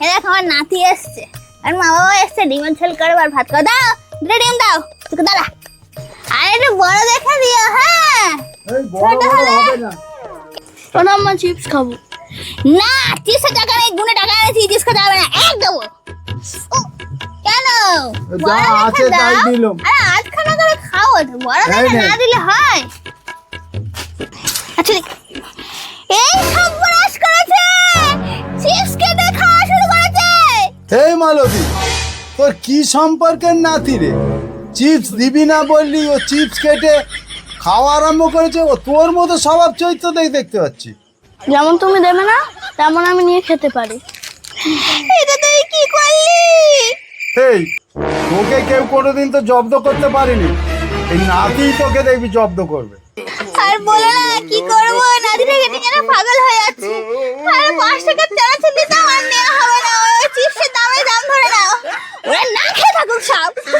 আমার নাতি এসছে। আর মা বাবা এসছে ডিমের ঝোল করে আর ভাত করে। দাও দুটো ডিম দাও তোকে দাঁড়া। আর একটু বড় দেখে দিও হ্যাঁ? এই বড় বড় না। আমার চিপস খাব। না চিপসের টাকা নেই গুনে টাকা এনেছি চিপস খেতে হবে না এক দেবো। কেন? বড় দেখে দাও। দিলাম। আরে আধখানা করে খাও বড় দেখে না দিলে হয়। এই মালতী তোর কি সম্পর্কের নাতি রে? চিপস দিবি না বললি ও চিপস কেটে খাওয়া আরম্ভ করেছে ও তোর মতো স্বভাব চরিত্র দেখে দেখতে পাচ্ছি। যেমন তুমি দেবে না তেমন আমি নিয়ে খেতে পারি। এটা তুই কি করলি? এই তোকে কেউ কোনোদিন তো জব্দ করতে পারেনি। এই নাতি তোকে দেখবি জব্দ করবে। আর বলো না কি করব? নাদিটা কেটে যেন পাগল হয়ে যাচ্ছে। আর পাঁচ টাকার stop.